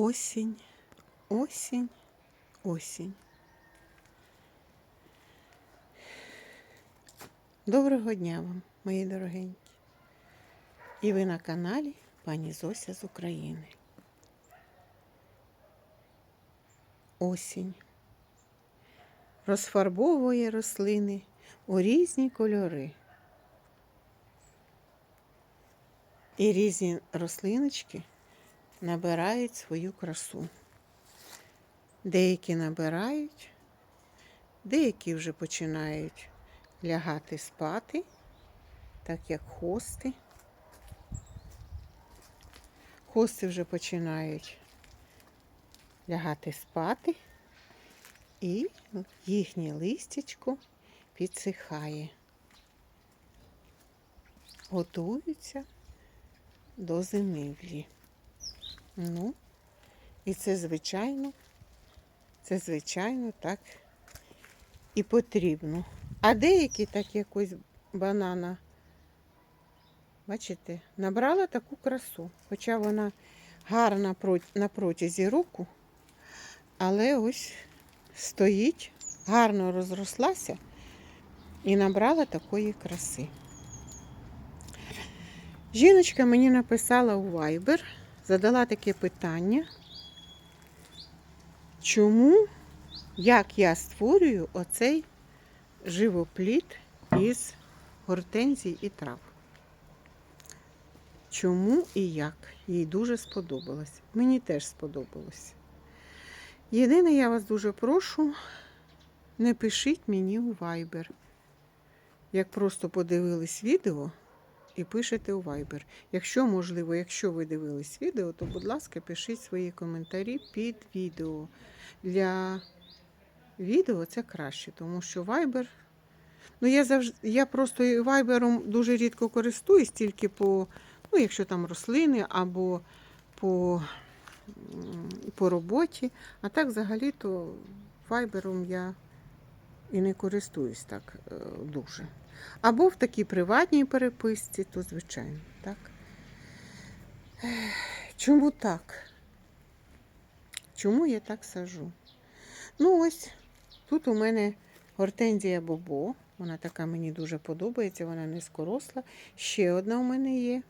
Осінь, осінь, осінь. Доброго дня вам, мої дорогенькі. І ви на каналі пані Зося з України. Осінь розфарбовує рослини у різні кольори. І різні рослиночки набирають свою красу. Деякі набирають, деякі вже починають лягати спати, так як хости. Хости вже починають лягати спати, і їхнє листячко підсихає. Готуються до зимівлі. Ну, і це, звичайно, це, звичайно, так і потрібно. А деякі, так якось банана, бачите, набрала таку красу. Хоча вона гарна на протязі року, але ось стоїть, гарно розрослася і набрала такої краси. Жіночка мені написала у Viber, задала таке питання, чому, як я створюю оцей живопліт із гортензій і трав. Чому і як? Їй дуже сподобалось. Мені теж сподобалось. Єдине, я вас дуже прошу, не пишіть мені у Viber. Як просто подивились відео і пишете у Viber. Якщо можливо, якщо ви дивились відео, то, будь ласка, пишіть свої коментарі під відео. Для відео це краще, тому що Viber. Ну, я завжди, я просто Viber дуже рідко користуюсь, тільки по, ну, якщо там рослини або по по роботі. А так взагалі-то Viber я і не користуюсь так е, дуже. Або в такій приватній переписці, то звичайно, так. Чому так? Чому я так сажу? Ну, ось тут у мене гортензія Бобо. Вона така мені дуже подобається, вона низькоросла. Ще одна у мене є.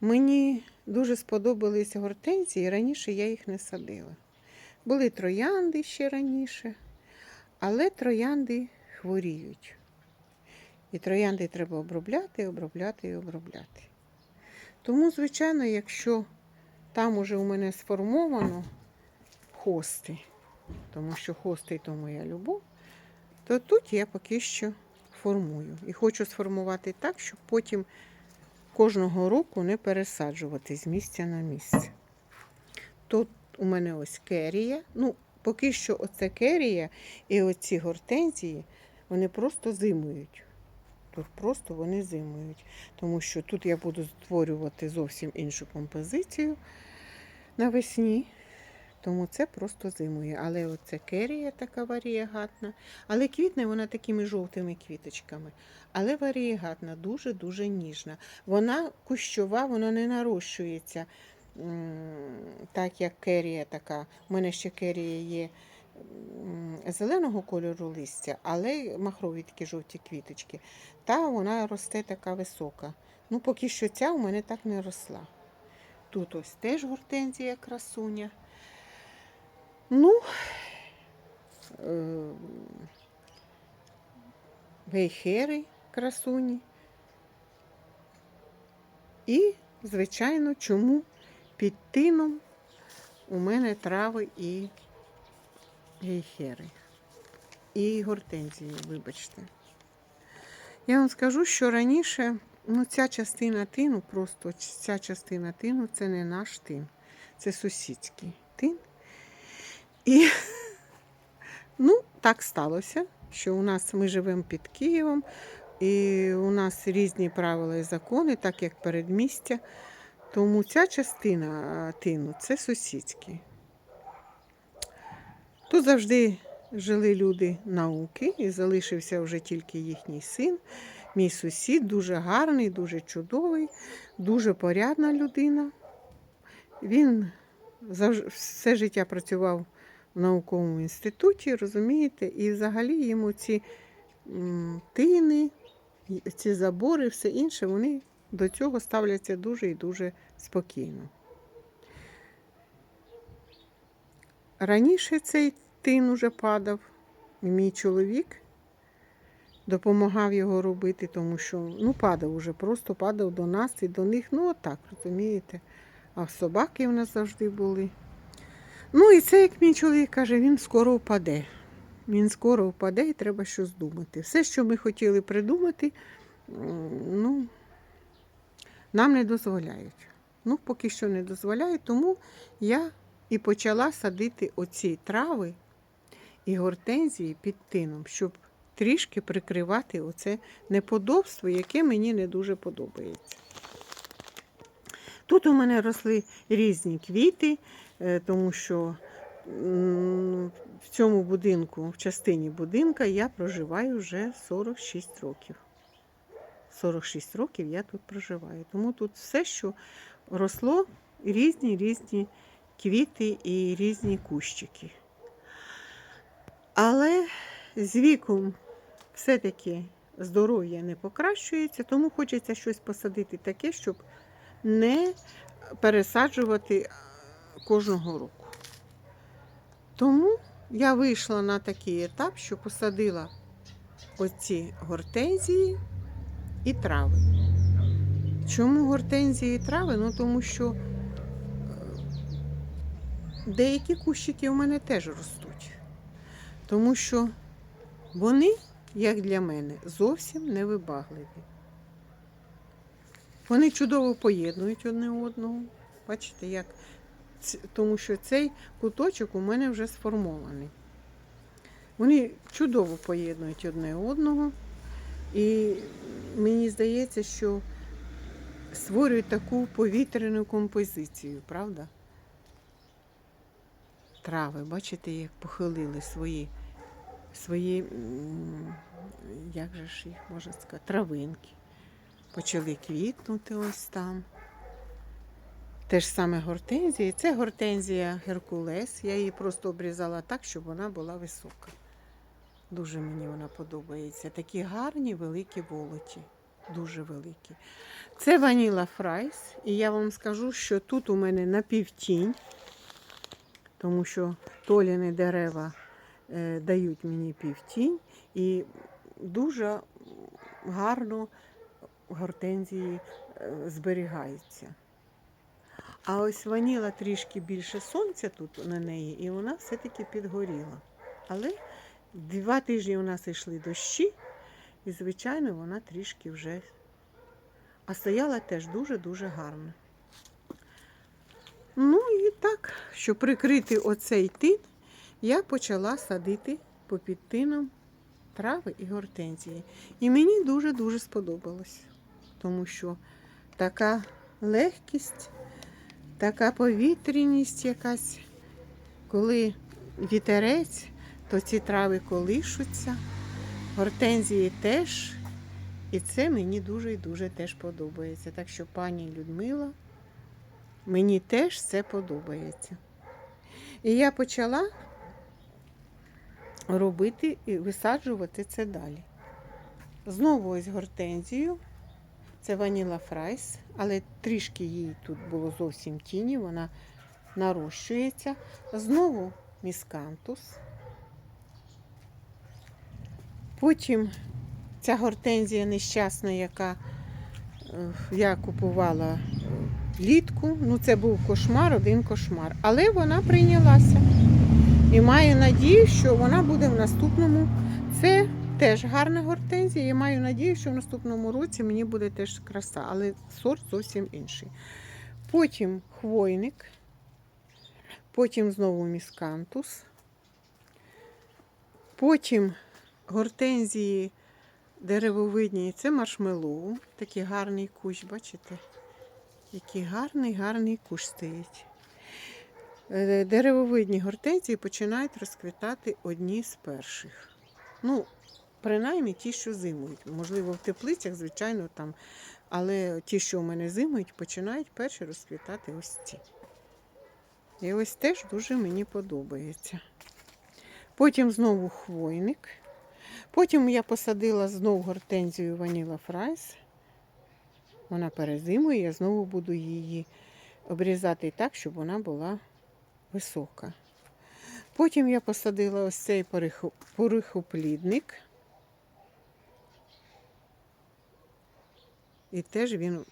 Мені дуже сподобалися гортензії, раніше я їх не садила. Були троянди ще раніше, але троянди хворіють. І троянди треба обробляти, обробляти і обробляти. Тому, звичайно, якщо там уже у мене сформовано хости, тому що хости то моя любов, то тут я поки що формую. І хочу сформувати так, щоб потім кожного року не пересаджувати з місця на місце. Тут у мене ось керія. Ну, поки що оце керія і оці гортензії, вони просто зимують. Тут просто вони зимують. Тому що тут я буду створювати зовсім іншу композицію навесні. Тому це просто зимує. Але оце керія така варієгатна. Але квітне вона такими жовтими квіточками. Але варієгатна, дуже-дуже ніжна. Вона кущова, вона не нарощується, так як керія така. У мене ще керія є зеленого кольору листя, але махрові такі жовті квіточки. Та вона росте така висока. Ну, поки що ця у мене так не росла. Тут ось теж гортензія красуня. Ну, е, вейхери красуні. І, звичайно, чому під тином у мене трави і гейхери. І гортензії, вибачте. Я вам скажу, що раніше ну, ця частина тину, просто ця частина тину це не наш тин, це сусідський тин. І ну, так сталося, що у нас ми живемо під Києвом, і у нас різні правила і закони, так як передмістя. Тому ця частина тину це сусідський. Тут завжди жили люди науки, і залишився вже тільки їхній син. Мій сусід дуже гарний, дуже чудовий, дуже порядна людина. Він все життя працював в науковому інституті, розумієте, і взагалі йому ці тини, ці забори, все інше, вони до цього ставляться дуже і дуже спокійно. Раніше цей тин уже падав, і мій чоловік допомагав його робити, тому що ну, падав уже, просто падав до нас і до них. Ну, отак, розумієте. А собаки в нас завжди були. Ну, і це, як мій чоловік каже, він скоро впаде. Він скоро впаде і треба щось думати. Все, що ми хотіли придумати, ну, нам не дозволяють. Ну, поки що не дозволяють, тому я і почала садити оці трави і гортензії під тином, щоб трішки прикривати оце неподобство, яке мені не дуже подобається. Тут у мене росли різні квіти, е, тому що в цьому будинку, в частині будинка, я проживаю вже 46 років. 46 років я тут проживаю. Тому тут все, що росло, різні різні квіти і різні кущики. Але з віком все-таки здоров'я не покращується, тому хочеться щось посадити таке, щоб не пересаджувати кожного року. Тому я вийшла на такий етап, що посадила оці гортензії і трави. Чому гортензії і трави? Ну тому що е, деякі кущики у мене теж ростуть. Тому що вони, як для мене, зовсім не вибагливі. Вони чудово поєднують одне одного. Бачите, як тому що цей куточок у мене вже сформований. Вони чудово поєднують одне одного. І мені здається, що створюють таку повітряну композицію, правда? Трави, бачите, як похилили свої, свої, як же ж їх можна сказати, травинки. Почали квітнути ось там. Те ж саме гортензія. Це гортензія Геркулес. Я її просто обрізала так, щоб вона була висока. Дуже мені вона подобається. Такі гарні великі волоті. Дуже великі. Це ваніла фрайс. І я вам скажу, що тут у мене напівтінь, тому що толіни дерева е, дають мені півтінь. І дуже гарно гортензії е, зберігаються. А ось ваніла трішки більше сонця тут на неї, і вона все-таки підгоріла. Але два тижні у нас йшли дощі, і, звичайно, вона трішки вже. А стояла теж дуже-дуже гарно. Ну і так, щоб прикрити оцей тин, я почала садити попід тином трави і гортензії. І мені дуже-дуже сподобалось, тому що така легкість, така повітряність якась, коли вітерець, то ці трави колишуться, гортензії теж. І це мені дуже і дуже теж подобається. Так що, пані Людмила, мені теж це подобається. І я почала робити і висаджувати це далі. Знову ось гортензію. Це ваніла фрайс, але трішки їй тут було зовсім тіні, вона нарощується. Знову міскантус. Потім ця гортензія нещасна, яка е, я купувала е, влітку. Ну, це був кошмар, один кошмар. Але вона прийнялася. І маю надію, що вона буде в наступному. Це теж гарна гортензія. Я маю надію, що в наступному році мені буде теж краса, але сорт зовсім інший. Потім хвойник, потім знову міскантус, потім гортензії деревовидні. Це маршмеллоу. Такий гарний кущ, бачите? Який гарний, гарний кущ стоїть. Е, Деревовидні гортензії починають розквітати одні з перших. Ну, принаймні ті, що зимують. Можливо, в теплицях, звичайно, там. Але ті, що у мене зимують, починають перші розквітати ось ці. І ось теж дуже мені подобається. Потім знову хвойник. Потім я посадила знову гортензію Ваніла Фрайс. Вона перезимує, я знову буду її обрізати так, щоб вона була висока. Потім я посадила ось цей порихоплідник. І теж він,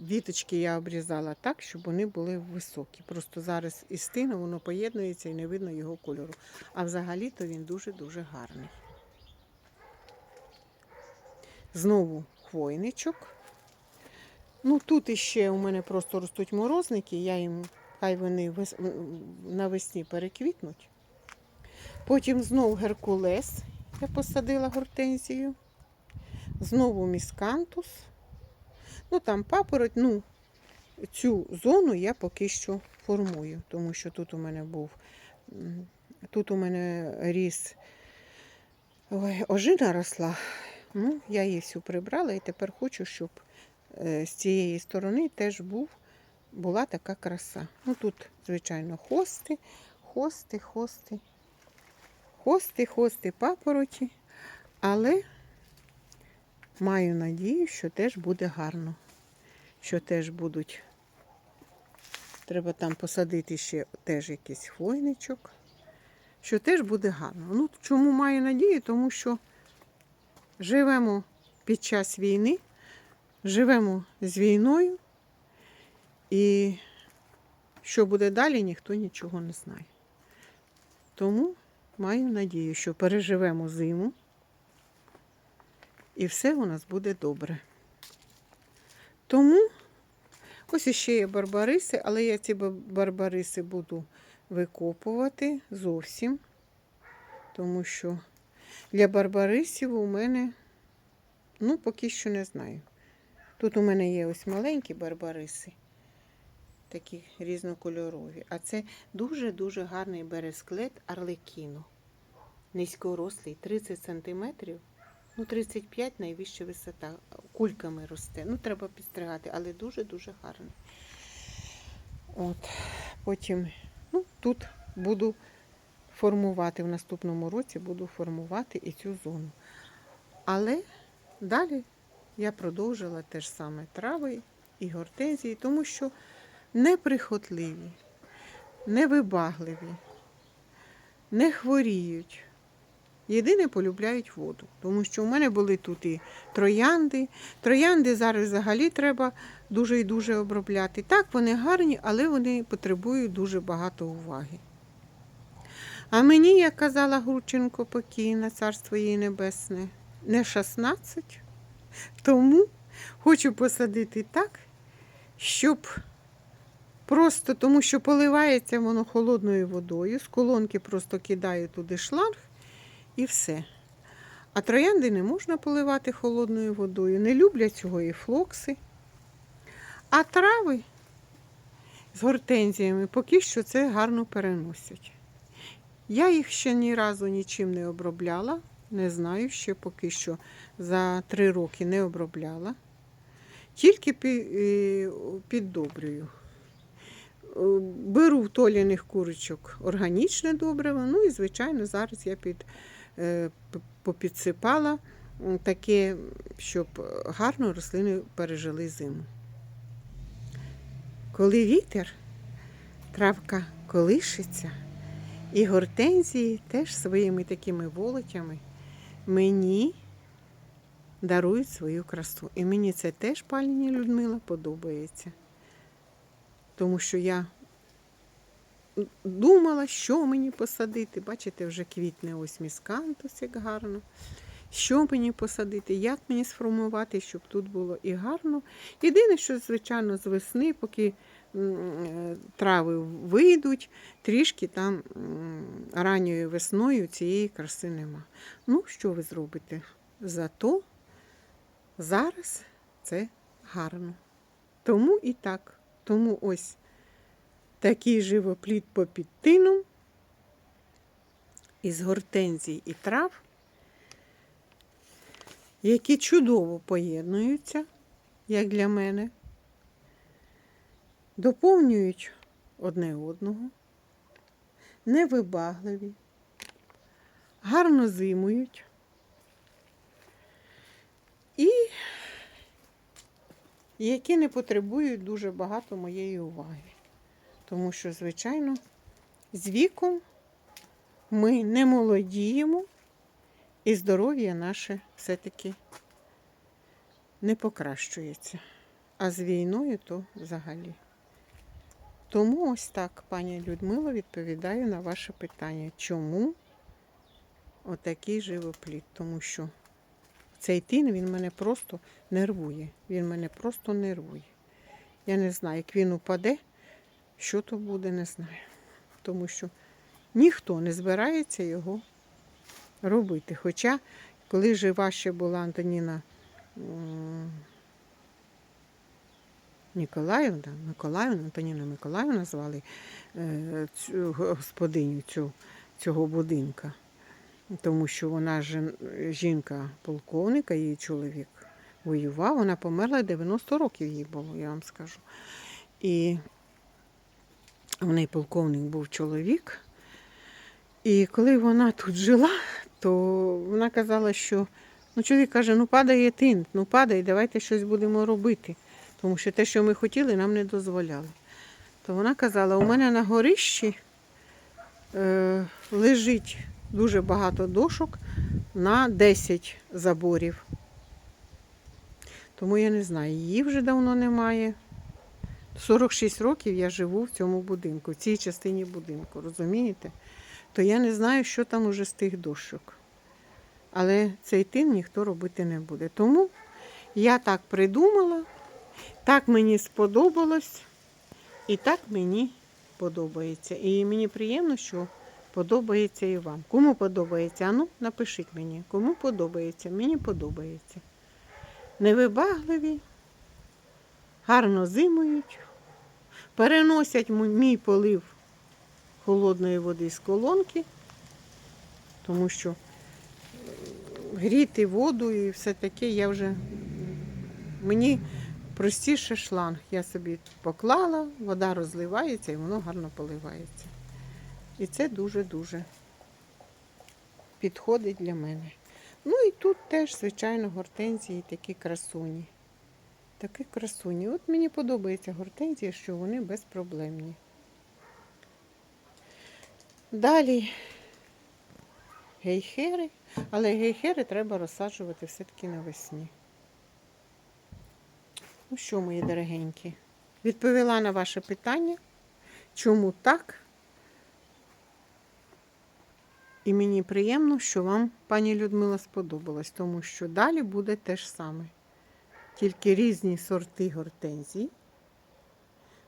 віточки я обрізала так, щоб вони були високі. Просто зараз із тином воно поєднується і не видно його кольору. А взагалі-то він дуже-дуже гарний. Знову хвойничок. Ну, тут іще у мене просто ростуть морозники, я їм, хай вони м, навесні переквітнуть. Потім знову геркулес. Я посадила гортензію. Знову міскантус. Ну там папороть, ну, цю зону я поки що формую, тому що тут у мене був, тут у мене ріс ой, ожина росла. Ну, я її всю прибрала і тепер хочу, щоб е, з цієї сторони теж був, була така краса. Ну тут, звичайно, хости, хости, хости, хости, хости, папороті, але маю надію, що теж буде гарно. Що теж будуть. Треба там посадити ще теж якийсь хвойничок. Що теж буде гарно. Ну, чому маю надію? Тому що живемо під час війни, живемо з війною, і що буде далі, ніхто нічого не знає. Тому маю надію, що переживемо зиму і все у нас буде добре. Тому ось іще є барбариси, але я ці барбариси буду викопувати зовсім, тому що для барбарисів у мене, ну, поки що не знаю. Тут у мене є ось маленькі барбариси, такі різнокольорові. А це дуже-дуже гарний бересклет арлекіно. Низькорослий, 30 сантиметрів. Ну, 35 найвища висота. Кульками росте. Ну, треба підстригати, але дуже-дуже гарний. От. Потім, ну, тут буду формувати в наступному році, буду формувати і цю зону. Але далі я продовжила те ж саме трави і гортензії, тому що неприхотливі, невибагливі, не хворіють. Єдине полюбляють воду, тому що у мене були тут і троянди. Троянди зараз взагалі треба дуже і дуже обробляти. Так, вони гарні, але вони потребують дуже багато уваги. А мені, як казала Грученко покійна, царство її небесне, не 16, тому хочу посадити так, щоб просто тому, що поливається воно холодною водою, з колонки просто кидаю туди шланг і все. А троянди не можна поливати холодною водою. Не люблять цього і флокси. А трави з гортензіями поки що це гарно переносять. Я їх ще ні разу нічим не обробляла. Не знаю, ще поки що за три роки не обробляла. Тільки е, піддобрюю. Е, Беру в толяних курочок органічне добриво, ну і, звичайно, зараз я під, е, попідсипала таке, щоб гарно рослини пережили зиму. Коли вітер, травка колишиться, і гортензії теж своїми такими волотями мені дарують свою красу. І мені це теж, пані Людмила, подобається. Тому що я думала, що мені посадити. Бачите, вже квітне ось міскантус, як гарно. Що мені посадити, як мені сформувати, щоб тут було і гарно. Єдине, що, звичайно, з весни, поки трави вийдуть, трішки там ранньою весною цієї краси нема. Ну, що ви зробите? Зато зараз це гарно. Тому і так. Тому ось такий живоплід попід тином із гортензій і трав, які чудово поєднуються, як для мене, доповнюють одне одного, невибагливі, гарно зимують. І які не потребують дуже багато моєї уваги. Тому що, звичайно, з віком ми не молодіємо, і здоров'я наше все-таки не покращується. А з війною то взагалі. Тому ось так, пані Людмила, відповідаю на ваше питання. Чому отакий живопліт? Тому що цей тин він мене просто нервує. Він мене просто нервує. Я не знаю, як він упаде, що то буде, не знаю. Тому що ніхто не збирається його робити. Хоча, коли жива ще була Антоніна Ніколаївна, Миколаївна, Антоніна Миколаївна звали е, цю господиню цю, цього будинка. Тому що вона жін- жінка полковника, її чоловік воював, вона померла 90 років їй було, я вам скажу. І в неї полковник був чоловік. І коли вона тут жила, то вона казала, що ну, чоловік каже, ну падає тинт, ну падає, давайте щось будемо робити. Тому що те, що ми хотіли, нам не дозволяли. То вона казала, у мене на горищі е, лежить дуже багато дошок на 10 заборів. Тому я не знаю, її вже давно немає. 46 років я живу в цьому будинку, в цій частині будинку, розумієте? То я не знаю, що там уже з тих дощок. Але цей тин ніхто робити не буде. Тому я так придумала, так мені сподобалось, і так мені подобається. І мені приємно, що подобається і вам. Кому подобається? Ану, напишіть мені, кому подобається. Мені подобається. Невибагливі, гарно зимують, переносять мій полив холодної води з колонки, тому що е, гріти воду і все таке я вже мені простіше шланг. Я собі поклала, вода розливається і воно гарно поливається. І це дуже-дуже підходить для мене. Ну і тут теж, звичайно, гортензії такі красуні. Такі красуні. От мені подобається гортензії, що вони безпроблемні. Далі гейхери, але гейхери треба розсаджувати все-таки навесні. Ну що, мої дорогенькі, відповіла на ваше питання, чому так? І мені приємно, що вам, пані Людмила, сподобалось, тому що далі буде те ж саме. Тільки різні сорти гортензій.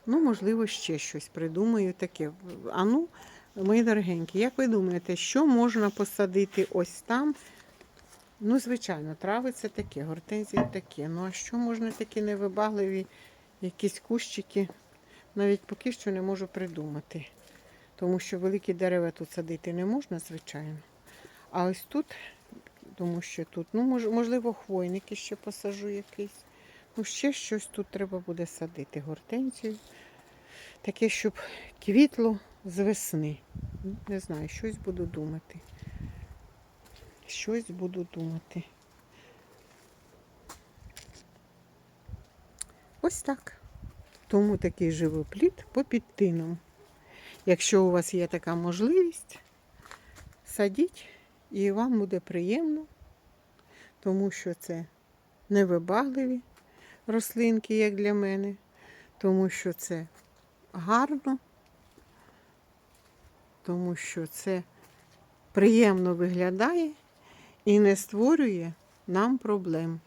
Ну, можливо, ще щось придумаю таке. А ну, мої дорогенькі, як ви думаєте, що можна посадити ось там? Ну, звичайно, трави це таке, гортензії таке. Ну, а що можна такі невибагливі якісь кущики? Навіть поки що не можу придумати. Тому що великі дерева тут садити не можна, звичайно. А ось тут, тому що тут, ну, можливо, хвойники ще посажу якийсь. Ну, ще щось тут треба буде садити. Гортензію. Таке, щоб квітло з весни. Не знаю, щось буду думати. Щось буду думати. Ось так. Тому такий живопліт по підтином. Якщо у вас є така можливість, садіть і вам буде приємно, тому що це невибагливі рослинки, як для мене, тому що це гарно, тому що це приємно виглядає і не створює нам проблем.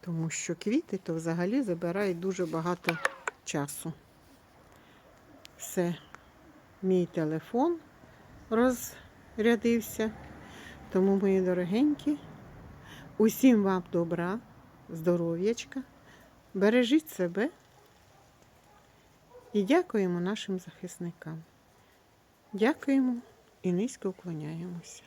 Тому що квіти то взагалі забирають дуже багато часу. Все, мій телефон розрядився. Тому, мої дорогенькі, усім вам добра, здоров'ячка, бережіть себе і дякуємо нашим захисникам. Дякуємо і низько уклоняємося.